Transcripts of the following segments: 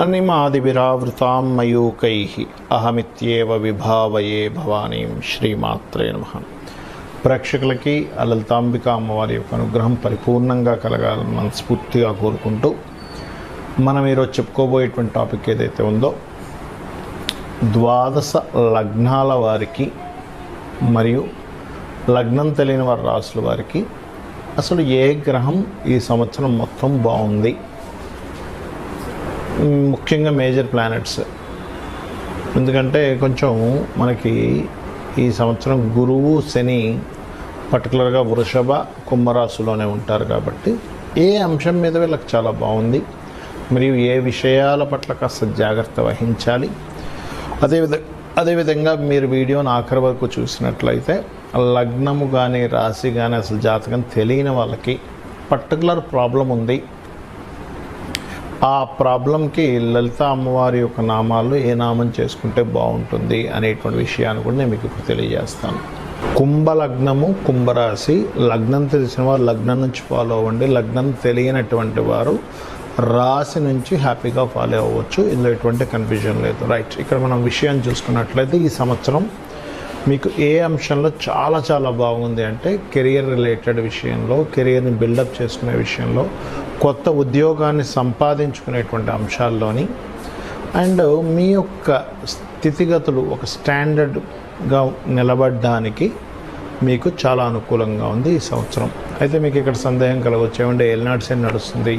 అనిమాదివిరావృతాం మయూకై అహమిత్యేవ విభావయే భవానీం శ్రీమాత్రే నమ. ప్రేక్షకులకి ఆ లలితాంబిక అమ్మవారి యొక్క అనుగ్రహం పరిపూర్ణంగా కలగాలని మనస్ఫూర్తిగా కోరుకుంటూ మనం ఈరోజు చెప్పుకోబోయేటువంటి టాపిక్ ఏదైతే ఉందో ద్వాదశ లగ్నాల వారికి మరియు లగ్నం తెలియని వారి రాసుల వారికి అసలు ఏ గ్రహం ఈ సంవత్సరం మొత్తం బాగుంది? ముఖ్యంగా మేజర్ ప్లానెట్స్. ఎందుకంటే కొంచెం మనకి ఈ సంవత్సరం గురువు శని పర్టికులర్గా వృషభ కుంభరాశిలోనే ఉంటారు కాబట్టి ఏ అంశం మీద వీళ్ళకి చాలా బాగుంది. మరియు ఏ విషయాల పట్ల కాస్త జాగ్రత్త వహించాలి. అదేవిధ అదేవిధంగా మీరు వీడియోని ఆఖరి వరకు చూసినట్లయితే లగ్నము కానీ రాశి కానీ అసలు జాతకం తెలియని వాళ్ళకి పర్టికులర్ ప్రాబ్లం ఉంది. ఆ ప్రాబ్లంకి లలిత అమ్మవారి యొక్క నామాలు ఏ నామం చేసుకుంటే బాగుంటుంది అనేటువంటి విషయాన్ని కూడా నేను మీకు ఇప్పుడు తెలియజేస్తాను. కుంభ లగ్నము కుంభరాశి లగ్నం తెలిసిన వారు లగ్నం నుంచి ఫాలో అవ్వండి. లగ్నం తెలియనటువంటి వారు రాశి నుంచి హ్యాపీగా ఫాలో అవ్వచ్చు. ఇందులో ఎటువంటి కన్ఫ్యూజన్ లేదు. రైట్ ఇక్కడ మనం విషయాన్ని చూసుకున్నట్లయితే ఈ సంవత్సరం మీకు ఏ అంశంలో చాలా చాలా బాగుంది అంటే కెరియర్ రిలేటెడ్ విషయంలో కెరియర్ని బిల్డప్ చేసుకునే విషయంలో కొత్త ఉద్యోగాన్ని సంపాదించుకునేటువంటి అంశాల్లోని అండ్ మీ యొక్క స్థితిగతులు ఒక స్టాండర్డ్గా నిలబడడానికి మీకు చాలా అనుకూలంగా ఉంది ఈ సంవత్సరం. అయితే మీకు ఇక్కడ సందేహం కలగవచ్చు ఏమంటే ఏలినాడు శని నడుస్తుంది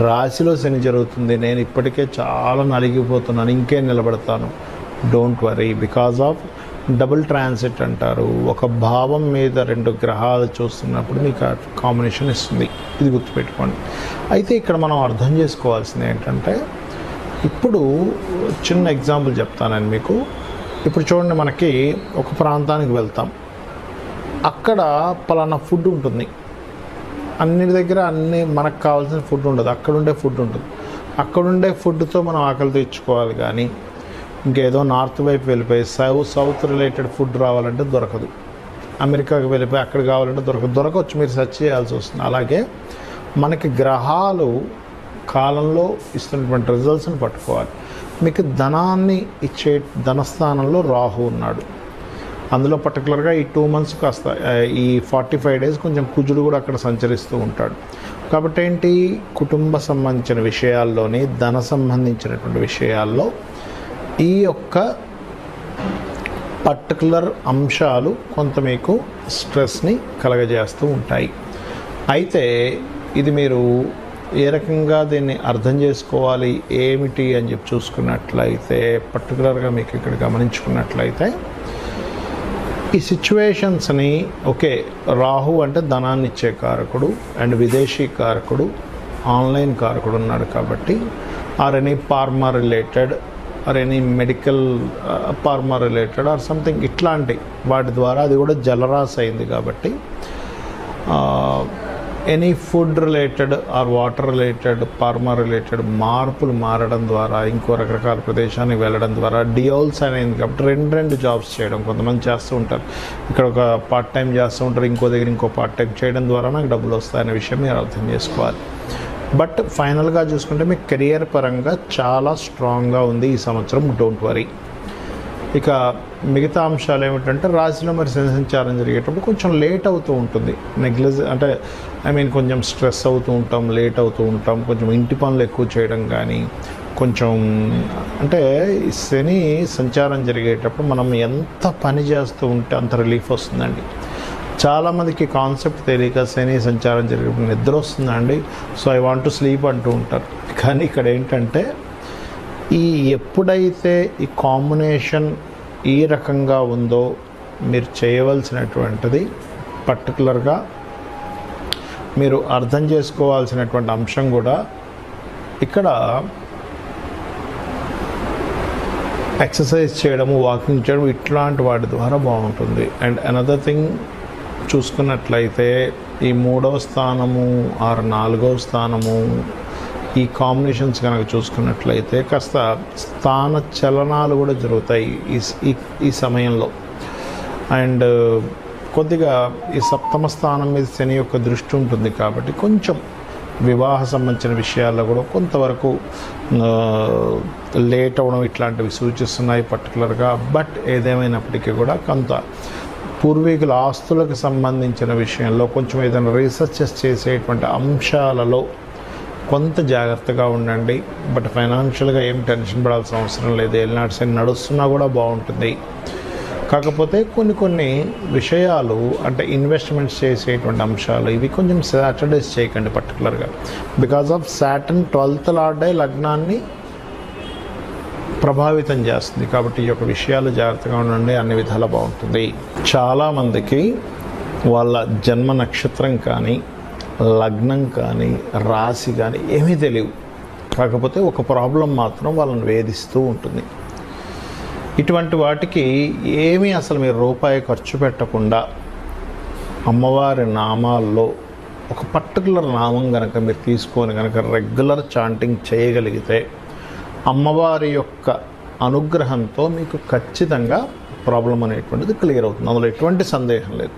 రాశిలో శని జరుగుతుంది నేను ఇప్పటికే చాలా నలిగిపోతున్నాను ఇంకే నిలబడతాను. Don't worry because of double transit అంటారు. ఒక భావం మీద రెండు గ్రహాలు చూస్తున్నప్పుడు మీకు కాంబినేషన్ ఇస్తుంది. ఇది గుర్తుపెట్టుకోండి. అయితే ఇక్కడ మనం అర్థం చేసుకోవాల్సింది ఏంటంటే ఇప్పుడు చిన్న ఎగ్జాంపుల్ చెప్తానండి మీకు. ఇప్పుడు చూడండి మనకి ఒక ప్రాంతానికి వెళ్తాం. అక్కడ పలానా ఫుడ్ ఉంటుంది. అన్ని దగ్గర అన్ని మనకు కావాల్సిన ఫుడ్ ఉండదు. అక్కడుండే ఫుడ్ ఉంటుంది. అక్కడుండే ఫుడ్తో మనం ఆకలి తెచ్చుకోవాలి కానీ ఇంకేదో నార్త్ వైపు వెళ్ళిపోయి సౌత్ సౌత్ రిలేటెడ్ ఫుడ్ రావాలంటే దొరకదు. అమెరికాకి వెళ్ళిపోయి అక్కడ కావాలంటే దొరకదు. దొరకవచ్చు మీరు సెర్చ్ చేయాల్సి వస్తుంది. అలాగే మనకి గ్రహాలు కాలంలో ఇస్తున్నటువంటి రిజల్ట్స్ని పట్టుకోవాలి. మీకు ధనాన్ని ఇచ్చే ధనస్థానంలో రాహు ఉన్నాడు. అందులో పర్టికులర్గా ఈ టూ మంత్స్ కాస్త ఈ ఫార్టీ ఫైవ్ డేస్ కొంచెం కుజుడు కూడా అక్కడ సంచరిస్తూ ఉంటాడు. కాబట్టి ఏంటి? కుటుంబ సంబంధించిన విషయాల్లోని ధన సంబంధించినటువంటి విషయాల్లో ఈ యొక్క పర్టికులర్ అంశాలు కొంత మీకు స్ట్రెస్ని కలగజేస్తూ ఉంటాయి. అయితే ఇది మీరు ఏ రకంగా దీన్ని అర్థం చేసుకోవాలి ఏమిటి అని చెప్పి చూసుకున్నట్లయితే పర్టికులర్గా మీకు ఇక్కడ గమనించుకున్నట్లయితే ఈ సిచ్యువేషన్స్ని ఓకే రాహు అంటే ధనాన్ని ఇచ్చే కారకుడు అండ్ విదేశీ కారకుడు ఆన్లైన్ కారకుడు ఉన్నాడు కాబట్టి or any pharma related or any medical pharma related or something ఇట్లాంటి వాటి ద్వారా అది కూడా జలరాశి అయింది కాబట్టి any food related or water related pharma related మార్పులు మారడం ద్వారా ఇంకో రకరకాల ప్రదేశానికి వెళ్ళడం ద్వారా డియోల్స్ అనేది కాబట్టి రెండు రెండు జాబ్స్ చేయడం. కొంతమంది చేస్తూ ఉంటారు. ఇక్కడ ఒక పార్ట్ టైం చేస్తూ ఉంటారు. ఇంకో దగ్గర ఇంకో పార్ట్ టైం చేయడం ద్వారా నాకు డబ్బులు వస్తాయనే విషయం మీరు అర్థం చేసుకోవాలి. బట్ ఫైనల్గా చూసుకుంటే మీ కెరియర్ పరంగా చాలా స్ట్రాంగ్గా ఉంది ఈ సంవత్సరం డోంట్ వరీ ఇక మిగతా అంశాలు ఏమిటంటే రాశిలో మరి శని సంచారం జరిగేటప్పుడు కొంచెం లేట్ అవుతూ ఉంటుంది. నెగ్లెజ్ అంటే ఐ మీన్ కొంచెం స్ట్రెస్ అవుతూ ఉంటాం లేట్ అవుతూ ఉంటాం. కొంచెం ఇంటి పనులు ఎక్కువ చేయడం కానీ కొంచెం అంటే శని సంచారం జరిగేటప్పుడు మనం ఎంత పని చేస్తూ ఉంటే అంత రిలీఫ్ వస్తుందండి. చాలామందికి కాన్సెప్ట్ తెలియక శని సంచారం జరిగినప్పుడు నిద్ర వస్తుందండి. So I want to sleep అంటూ ఉంటారు. కానీ ఇక్కడ ఏంటంటే ఈ ఎప్పుడైతే ఈ కాంబినేషన్ ఈ రకంగా ఉందో మీరు చేయవలసినటువంటిది పర్టికులర్గా మీరు అర్థం చేసుకోవాల్సినటువంటి అంశం కూడా ఇక్కడ ఎక్సర్సైజ్ చేయడము వాకింగ్ చేయడం ఇట్లాంటి వాటి ద్వారా బాగుంటుంది. అండ్ అనదర్ థింగ్ చూసుకున్నట్లయితే ఈ మూడవ స్థానము ఆరు నాలుగవ స్థానము ఈ కాంబినేషన్స్ కనుక చూసుకున్నట్లయితే కాస్త స్థాన చలనాలు కూడా జరుగుతాయి ఈ ఈ సమయంలో. అండ్ కొద్దిగా ఈ సప్తమ స్థానం మీద శని యొక్క దృష్టి ఉంటుంది కాబట్టి కొంచెం వివాహ సంబంధించిన విషయాల్లో కూడా కొంతవరకు లేట్ అవ్వడం ఇట్లాంటివి సూచిస్తున్నాయి పర్టికులర్గా బట్ ఏదేమైనప్పటికీ కూడా కొంత పూర్వీకుల ఆస్తులకు సంబంధించిన విషయంలో కొంచెం ఏదైనా రీసెర్చెస్ చేసేటువంటి అంశాలలో కొంత జాగ్రత్తగా ఉండండి. బట్ ఫైనాన్షియల్గా ఏం టెన్షన్ పడాల్సిన అవసరం లేదు. ఏలినాటి అని నడుస్తున్నా కూడా బాగుంటుంది. కాకపోతే కొన్ని కొన్ని విషయాలు అంటే ఇన్వెస్ట్మెంట్స్ చేసేటువంటి అంశాలు ఇవి కొంచెం సాటర్డేస్ చేయకండి పర్టికులర్గా. Because of Saturn twelfth lord లగ్నాన్ని ప్రభావితం చేస్తుంది. కాబట్టి ఈ యొక్క విషయాలు జాగ్రత్తగా ఉండండి. అన్ని విధాలా బాగుంటుంది. చాలామందికి వాళ్ళ జన్మ నక్షత్రం కానీ లగ్నం కానీ రాశి కానీ ఏమీ తెలియవు. కాకపోతే ఒక ప్రాబ్లం మాత్రం వాళ్ళని వేధిస్తూ ఉంటుంది. ఇటువంటి వాటికి ఏమీ అసలు మీరు రూపాయి ఖర్చు పెట్టకుండా అమ్మవారి నామాల్లో ఒక పర్టికులర్ నామం కనుక మీరు తీసుకొని కనుక రెగ్యులర్ చాంటింగ్ చేయగలిగితే అమ్మవారి యొక్క అనుగ్రహంతో మీకు ఖచ్చితంగా ప్రాబ్లం అనేటువంటిది క్లియర్ అవుతుంది. అందులో ఎటువంటి సందేహం లేదు.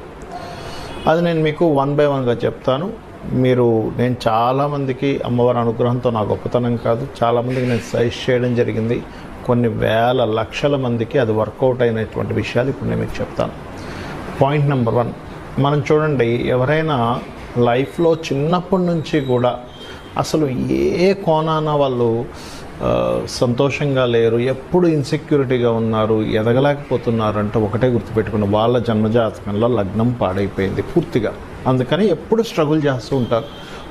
అది నేను మీకు వన్ బై వన్గా చెప్తాను. మీరు నేను చాలామందికి అమ్మవారి అనుగ్రహంతో నా గొప్పతనం కాదు. చాలామందికి నేను సజెస్ట్ చేయడం జరిగింది. కొన్ని వేల లక్షల మందికి అది వర్కౌట్ అయినటువంటి విషయాలు ఇప్పుడు నేను మీకు చెప్తాను. Point number one. మనం చూడండి ఎవరైనా లైఫ్లో చిన్నప్పటి నుంచి కూడా అసలు ఏ కోణాన వాళ్ళు సంతోషంగా లేరు ఎప్పుడు ఇన్సెక్యూరిటీగా ఉన్నారు ఎదగలేకపోతున్నారు అంటే ఒకటే గుర్తుపెట్టుకున్న వాళ్ళ జన్మజాతకంలో లగ్నం పాడైపోయింది పూర్తిగా. అందుకని ఎప్పుడు స్ట్రగుల్ చేస్తూ ఉంటారు.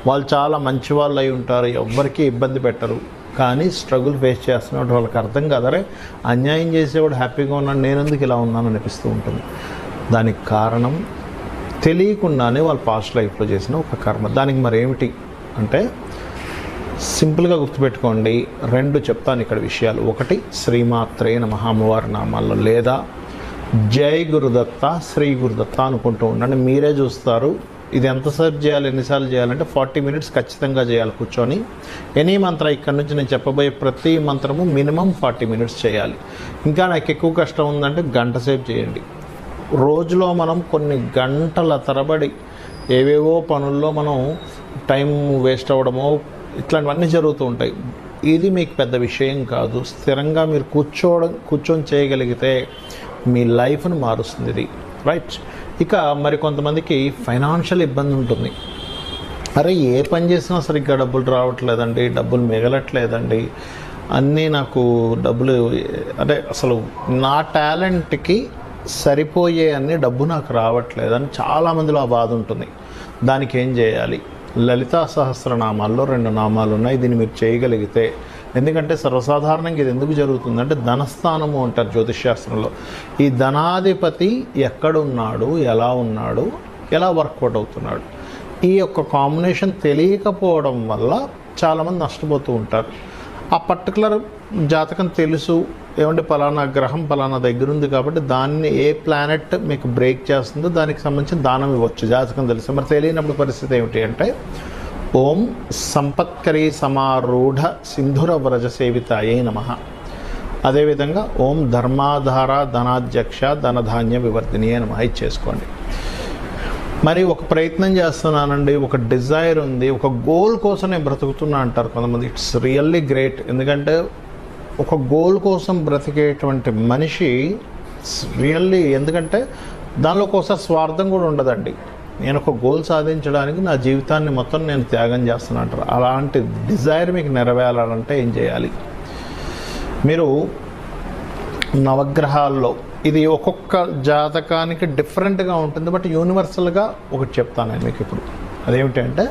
వాళ్ళు చాలా మంచి వాళ్ళు అయి ఉంటారు ఎవ్వరికీ ఇబ్బంది పెట్టరు. కానీ స్ట్రగుల్ ఫేస్ చేస్తున్నట్టు వాళ్ళకి అర్థం కాదరే అన్యాయం చేసేవాడు హ్యాపీగా ఉన్నాడు నేను ఎందుకు ఇలా ఉన్నాను అనిపిస్తూ ఉంటుంది. దానికి కారణం తెలియకుండానే వాళ్ళు పాస్ట్ లైఫ్లో చేసిన ఒక కర్మ. దానికి మరి ఏమిటి అంటే సింపుల్గా గుర్తుపెట్టుకోండి రెండు చెప్తాను ఇక్కడ విషయాలు. ఒకటి శ్రీమాత్రే నమ అమ్మవారి నామాల్లో లేదా జై గురుదత్త శ్రీ గురుదత్త అనుకుంటూ ఉండండి. మీరే చూస్తారు ఇది ఎంతసేపు చేయాలి ఎన్నిసార్లు చేయాలంటే ఫార్టీ మినిట్స్ ఖచ్చితంగా చేయాలి కూర్చొని. ఎనీ మంత్ర ఇక్కడ నుంచి నేను చెప్పబోయే ప్రతి మంత్రము మినిమం ఫార్టీ మినిట్స్ చేయాలి. ఇంకా నాకు ఎక్కువ కష్టం ఉందంటే గంట సేపు చేయండి. రోజులో మనం కొన్ని గంటల తరబడి ఏవేవో పనుల్లో మనం టైం వేస్ట్ అవ్వడమో ఇట్లాంటివన్నీ జరుగుతూ ఉంటాయి. ఇది మీకు పెద్ద విషయం కాదు. స్థిరంగా మీరు కూర్చోవడం కూర్చొని చేయగలిగితే మీ లైఫ్ను మారుస్తుంది ఇది. రైట్ ఇక మరి కొంతమందికి ఫైనాన్షియల్ ఇబ్బంది ఉంటుంది. అరే ఏ పని చేసినా సరిగ్గా డబ్బులు రావట్లేదండి డబ్బులు మిగలట్లేదండి. అన్నీ నాకు డబ్బులు అంటే అసలు నా టాలెంట్కి సరిపోయే అన్ని డబ్బు నాకు రావట్లేదని చాలామందిలో ఆ బాధ ఉంటుంది. దానికి ఏం చేయాలి? లలితా సహస్రనామాల్లో రెండు నామాలు ఉన్నాయి దీన్ని మీరు చేయగలిగితే. ఎందుకంటే సర్వసాధారణంగా ఇది ఎందుకు జరుగుతుందంటే ధనస్థానము అంటారు జ్యోతిష్శాస్త్రంలో. ఈ ధనాధిపతి ఎక్కడున్నాడు ఎలా ఉన్నాడు ఎలా వర్కౌట్ అవుతున్నాడు. ఈ యొక్క కాంబినేషన్ తెలియకపోవడం వల్ల చాలామంది నష్టపోతూ ఉంటారు. ఆ పర్టికులర్ జాతకం తెలుసు. ఏమంటే పలానా గ్రహం పలానా దగ్గర ఉంది కాబట్టి దాన్ని ఏ ప్లానెట్ మీకు బ్రేక్ చేస్తుందో దానికి సంబంధించిన దానం ఇవ్వచ్చు. జాతకం తెలుసు. మరి తెలియనప్పుడు పరిస్థితి ఏమిటి అంటే ఓం సంపత్కరీ సమారూఢ సింధుర వ్రజ సేవితాయే నమ. అదేవిధంగా ఓం ధర్మాధార ధనాధ్యక్ష ధనధాన్య వివర్ధినియే నమ. ఇది చేసుకోండి. మరి ఒక ప్రయత్నం చేస్తున్నానండి ఒక డిజైర్ ఉంది ఒక గోల్ కోసం నేను బ్రతుకుతున్నా అంటారు కొంతమంది. ఇట్స్ రియల్లీ గ్రేట్ ఎందుకంటే ఒక గోల్ కోసం బ్రతికేటువంటి మనిషి రియల్లీ ఎందుకంటే దానిలో కోసం స్వార్థం కూడా ఉండదండి. నేను ఒక గోల్ సాధించడానికి నా జీవితాన్ని మొత్తం నేను త్యాగం చేస్తున్నా అంటారు. అలాంటి డిజైర్ మీకు నెరవేరాలంటే ఏం చేయాలి? మీరు నవగ్రహాల్లో ఇది ఒక్కొక్క జాతకానికి డిఫరెంట్గా ఉంటుంది. బట్ యూనివర్సల్గా ఒకటి చెప్తాను నేను మీకు ఇప్పుడు. అదేమిటంటే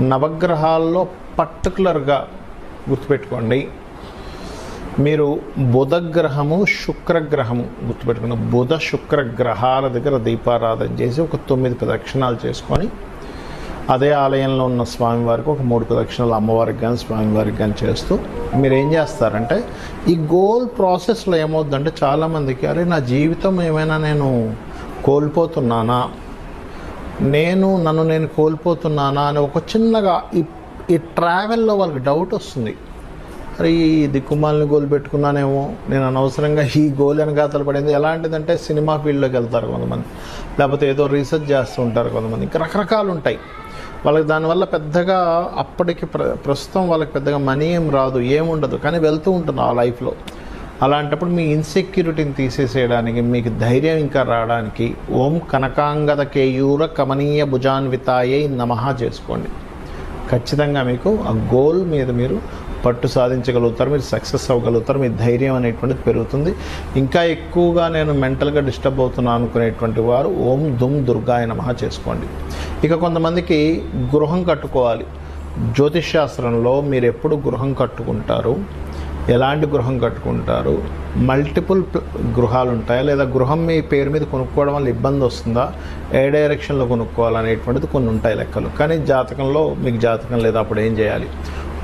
నవగ్రహాల్లో పర్టికులర్గా గుర్తుపెట్టుకోండి. మీరు బుధగ్రహము శుక్రగ్రహము గుర్తుపెట్టుకున్న బుధ శుక్ర గ్రహాల దగ్గర దీపారాధన చేసి ఒక తొమ్మిది ప్రదక్షిణాలు చేసుకొని అదే ఆలయంలో ఉన్న స్వామివారికి ఒక మూడు ప్రదక్షిణలు అమ్మవారికి కానీ స్వామివారికి కానీ చేస్తూ మీరు ఏం చేస్తారంటే ఈ గోల్ ప్రాసెస్లో ఏమవుద్దంటే చాలామందికి అరే నా జీవితం ఏమైనా నేను కోల్పోతున్నానా? నేను నన్ను నేను కోల్పోతున్నానా? అని ఒక చిన్నగా ఈ ఈ ట్రావెల్లో వాళ్ళకి డౌట్ వస్తుంది. అరే ఈ దిక్కుమాలని గోల్ పెట్టుకున్నానేమో. నేను అనవసరంగా ఈ గోల్ వెనకాతలు పడింది. ఎలాంటిదంటే సినిమా ఫీల్డ్లోకి వెళ్తారు కొంతమంది. లేకపోతే ఏదో రీసెర్చ్ చేస్తూ ఉంటారు కొంతమంది. ఇంకా రకరకాలు ఉంటాయి. వాళ్ళకి దానివల్ల పెద్దగా అప్పటికి ప్ర ప్రస్తుతం వాళ్ళకి పెద్దగా మనీ ఏం రాదు ఏముండదు కానీ వెళ్తూ ఉంటుంది ఆ లైఫ్లో. అలాంటప్పుడు మీ ఇన్సెక్యూరిటీని తీసేసేయడానికి మీకు ధైర్యం ఇంకా రావడానికి ఓం కనకాంగద కేయూర కమనీయ భుజాన్వితాయే నమః చేసుకోండి. ఖచ్చితంగా మీకు ఆ గోల్ మీద మీరు పట్టు సాధించగలుగుతారు మీరు సక్సెస్ అవ్వగలుగుతారు మీ ధైర్యం అనేటువంటిది పెరుగుతుంది. ఇంకా ఎక్కువగా నేను మెంటల్గా డిస్టర్బ్ అవుతున్నాను అనుకునేటువంటి వారు ఓం దుమ్ దుర్గాయ నమః చేసుకోండి. ఇక కొంతమందికి గృహం కట్టుకోవాలి. జ్యోతిష్ శాస్త్రంలో మీరు ఎప్పుడు గృహం కట్టుకుంటారు? ఎలాంటి గృహం కట్టుకుంటారు? మల్టిపుల్ గృహాలు ఉంటాయా లేదా గృహం మీ పేరు మీద కొనుక్కోవడం వల్ల ఇబ్బంది వస్తుందా? ఏ డైరెక్షన్లో కొనుక్కోవాలనేటువంటిది కొన్ని ఉంటాయి లెక్కలు. కానీ జాతకంలో మీకు జాతకం లేదా అప్పుడు ఏం చేయాలి?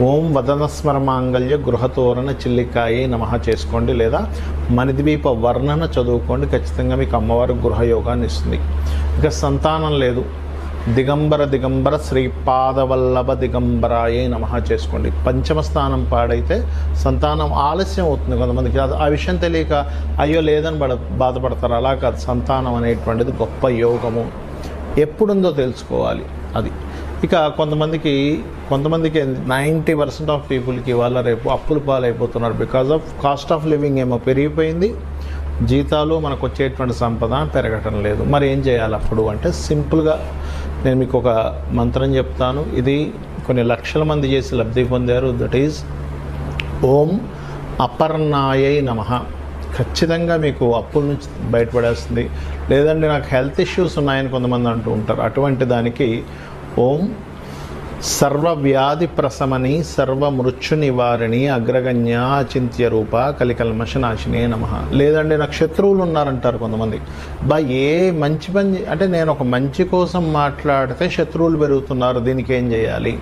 ఓం వదనస్మరమాంగళ్య గృహతోరణ చిల్లికాయే నమ చేసుకోండి లేదా మణిద్వీప వర్ణన చదువుకోండి. ఖచ్చితంగా మీకు అమ్మవారు గృహయోగాన్ని ఇస్తుంది. ఇక సంతానం లేదు. దిగంబర దిగంబర శ్రీపాదవల్లభ దిగంబరాయే నమ చేసుకోండి. పంచమ స్థానం పాడైతే సంతానం ఆలస్యం అవుతుంది కొంతమందికి. అది- ఆ విషయం తెలియక అయ్యో లేదని బడ బాధపడతారు. అలా కాదు. సంతానం అనేటువంటిది గొప్ప యోగము. ఎప్పుడుందో తెలుసుకోవాలి. అది ఇక కొంతమందికి కొంతమందికి నైంటీ పర్సెంట్ ఆఫ్ పీపుల్కి వాళ్ళ రేపు అప్పులు పాలైపోతున్నారు. Because of cost of living ఏమో పెరిగిపోయింది. జీతాలు మనకు వచ్చేటువంటి సంపద పెరగటం లేదు. మరి ఏం చేయాలి అప్పుడు అంటే సింపుల్గా నేను మీకు ఒక మంత్రం చెప్తాను. ఇది కొన్ని లక్షల మంది చేసి లబ్ధి పొందారు. దట్ ఈజ్ ఓం అపర్ణాయై నమ. ఖచ్చితంగా మీకు అప్పుల నుంచి బయటపడేస్తుంది. లేదంటే నాకు హెల్త్ ఇష్యూస్ ఉన్నాయని కొంతమంది అంటూ ఉంటారు. అటువంటి దానికి ఓం సర్వ వ్యాధి సర్వమృత్యు సర్వ నివారిణి అగ్రగణ్య అచింత్య రూప కలికల్మష నాశినే నమ. లేదండి నాకు శత్రువులు ఉన్నారంటారు కొంతమంది. బా ఏ మంచి పని అంటే నేను ఒక మంచి కోసం మాట్లాడితే శత్రువులు పెరుగుతున్నారు దీనికి ఏం చేయాలి?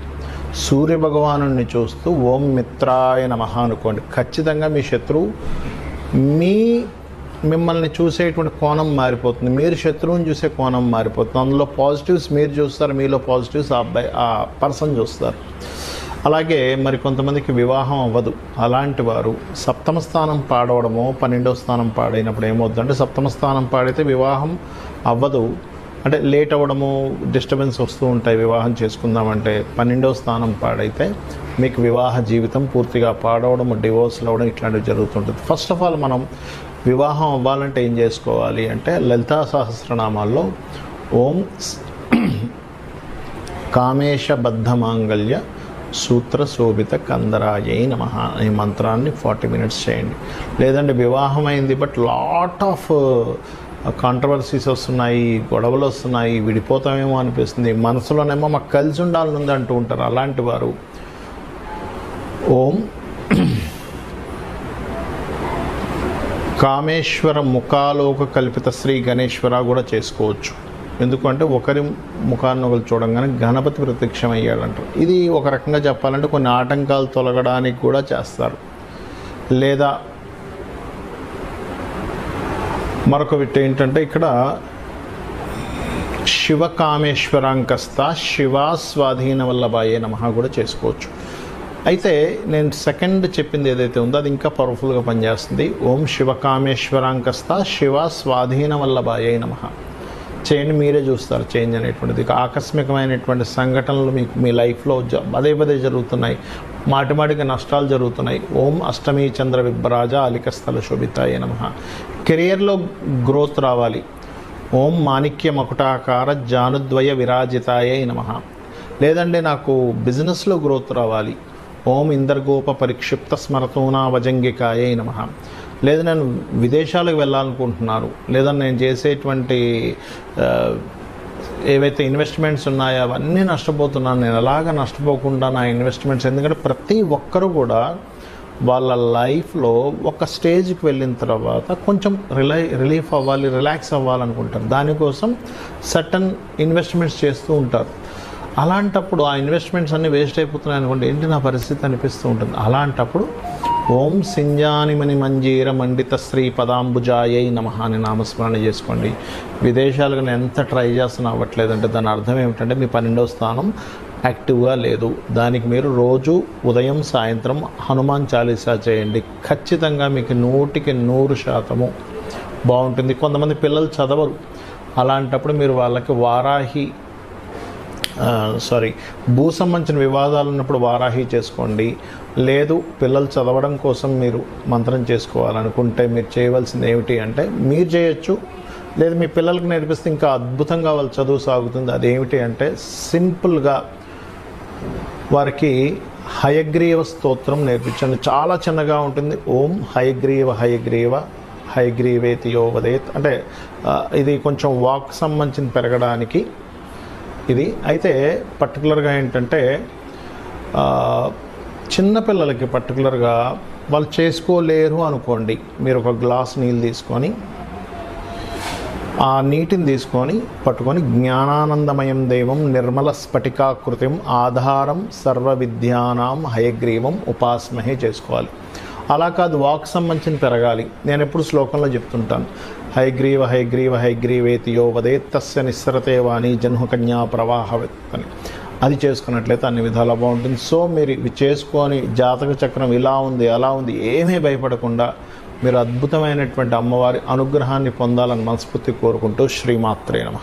సూర్య భగవాను చూస్తూ ఓం మిత్రాయ నమ అనుకోండి. ఖచ్చితంగా మీ శత్రువు మీ మిమ్మల్ని చూసేటువంటి కోణం మారిపోతుంది. మీరు శత్రువుని చూసే కోణం మారిపోతుంది. అందులో పాజిటివ్స్ మీరు చూస్తారు మీలో పాజిటివ్స్ ఆ అబ్బాయి ఆ పర్సన్ చూస్తారు. అలాగే మరి కొంతమందికి వివాహం అవ్వదు. అలాంటి వారు సప్తమ స్థానం పాడవడమో పన్నెండవ స్థానం పాడైనప్పుడు ఏమవుతుందంటే సప్తమ స్థానం పాడైతే వివాహం అవ్వదు. అంటే లేట్ అవ్వడము డిస్టర్బెన్స్ వస్తూ ఉంటాయి. వివాహం చేసుకుందామంటే పన్నెండవ స్థానం పాడైతే మీకు వివాహ జీవితం పూర్తిగా పాడవడం డివోర్స్లు అవ్వడం ఇట్లాంటివి జరుగుతుంటుంది. ఫస్ట్ ఆఫ్ ఆల్ మనం వివాహం అవ్వాలంటే ఏం చేసుకోవాలి అంటే లలితా సహస్రనామాల్లో ఓం కామేశబద్ధమాంగల్య సూత్ర శోభిత కందరాయై నమ ఈ మంత్రాన్ని ఫార్టీ మినిట్స్ చేయండి. లేదంటే వివాహం అయింది బట్ లాట్ ఆఫ్ కాంట్రవర్సీస్ వస్తున్నాయి గొడవలు వస్తున్నాయి విడిపోతామేమో అనిపిస్తుంది. మనసులోనేమో మాకు కలిసి ఉండాలని అంటూ ఉంటారు అలాంటి వారు. ఓం కామేశ్వర ముఖాలోక కల్పిత శ్రీ గణేశ్వర కూడా చేసుకోవచ్చు. ఎందుకంటే ఒకరి ముఖాన్ని ఒకరు చూడంగానే గణపతి ప్రత్యక్షం అయ్యాడంటారు ఇది ఒక రకంగా చెప్పాలంటే కొన్ని ఆటంకాలు తొలగడానికి కూడా చేస్తారు. లేదా మరొక విట్ ఏంటంటే ఇక్కడ శివకామేశ్వరాంకస్త శివా స్వాధీన వల్లభాయే నమ కూడా చేసుకోవచ్చు. అయితే నేను సెకండ్ చెప్పింది ఏదైతే ఉందో అది ఇంకా పవర్ఫుల్గా పనిచేస్తుంది. ఓం శివకామేశ్వరాంకస్త శివ స్వాధీన వల్లభాయే నమ. చేయండి మీరే చూస్తారు చేంజ్ అనేటువంటిది. ఆకస్మికమైనటువంటి సంఘటనలు మీకు మీ లైఫ్లో జ- పదే పదే జరుగుతున్నాయి. మాటిమాటికి నష్టాలు జరుగుతున్నాయి. ఓం అష్టమి చంద్ర విభ్రాజ అలికస్థల శోభితాయ నమ. కెరియర్లో గ్రోత్ రావాలి. ఓం మాణిక్య మకుటాకార జానుద్వయ విరాజితాయ నమ. లేదంటే నాకు బిజినెస్లో గ్రోత్ రావాలి. ఓం ఇందర్గోప పరిక్షిప్త స్మరతోనా వజంగికాయ నమ. లేదా నేను విదేశాలకు వెళ్ళాలనుకుంటున్నాను లేదా నేను చేసేటువంటి ఏవైతే ఇన్వెస్ట్మెంట్స్ ఉన్నాయో అవన్నీ నష్టపోతున్నాను. నేను ఎలాగ నష్టపోకుండా నా ఇన్వెస్ట్మెంట్స్ ఎందుకంటే ప్రతి ఒక్కరు కూడా వాళ్ళ లైఫ్లో ఒక స్టేజ్కి వెళ్ళిన తర్వాత కొంచెం రిలై రిలీఫ్ అవ్వాలి రిలాక్స్ అవ్వాలనుకుంటారు. దానికోసం సటన్ ఇన్వెస్ట్మెంట్స్ చేస్తూ ఉంటారు. అలాంటప్పుడు ఆ ఇన్వెస్ట్మెంట్స్ అన్నీ వేస్ట్ అయిపోతున్నాయి అనుకోండి ఏంటి నా పరిస్థితి అనిపిస్తూ ఉంటుంది. అలాంటప్పుడు ఓం సింజానిమని మంజీర మండిత శ్రీ పదాంబుజాయై నమ అని నామస్మరణ చేసుకోండి. విదేశాలకు నేను ఎంత ట్రై చేస్తున్నా అవ్వట్లేదంటే దాని అర్థం ఏమిటంటే మీ పన్నెండవ స్థానం యాక్టివ్గా లేదు. దానికి మీరు రోజు ఉదయం సాయంత్రం హనుమాన్ చాలీసా చేయండి. ఖచ్చితంగా మీకు నూటికి నూరు శాతము బాగుంటుంది. కొంతమంది పిల్లలు చదవరు. అలాంటప్పుడు మీరు వాళ్ళకి వారాహి సారీ భూ సంబంధించిన వివాదాలు ఉన్నప్పుడు వారాహి చేసుకోండి. లేదు పిల్లలు చదవడం కోసం మీరు మంత్రం చేసుకోవాలనుకుంటే మీరు చేయవలసింది ఏమిటి అంటే మీరు చేయొచ్చు. లేదు మీ పిల్లలకు నేర్పిస్తే ఇంకా అద్భుతంగా వాళ్ళు చదువు సాగుతుంది. అదేమిటి అంటే సింపుల్గా వారికి హయగ్రీవ స్తోత్రం నేర్పించండి. చాలా చిన్నగా ఉంటుంది. ఓం హయగ్రీవ హయగ్రీవ హయగ్రీవేతి యోవదేత్ అంటే ఇది కొంచెం వాక్ సంబంధించిన పెరగడానికి ఇది. అయితే పర్టికులర్గా ఏంటంటే చిన్నపిల్లలకి పర్టికులర్గా వాళ్ళు చేసుకోలేరు అనుకోండి. మీరు ఒక గ్లాస్ నీళ్ళు తీసుకొని ఆ నీటిని తీసుకొని పట్టుకొని జ్ఞానానందమయం దేవం నిర్మల స్ఫటికాకృతిం ఆధారం సర్వ విద్యానాం హయగ్రీవం ఉపాసమహే చేసుకోవాలి. అలా కాదు వాక్ సంబంధించిన పెరగాలి. నేను ఎప్పుడు శ్లోకంలో చెప్తుంటాను. హైగ్రీవ హైగ్రీవ హైగ్రీవేతి యో వదే తస్య నిస్సరతే వాణి జన్మకన్యా ప్రవాహ అని అది చేసుకున్నట్లయితే అన్ని విధాలా బాగుంటుంది. సో మీరు ఇవి చేసుకొని జాతక చక్రం ఇలా ఉంది అలా ఉంది ఏమీ భయపడకుండా మీరు అద్భుతమైనటువంటి అమ్మవారి అనుగ్రహాన్ని పొందాలని మనస్ఫూర్తి కోరుకుంటూ శ్రీమాత్రే నమ.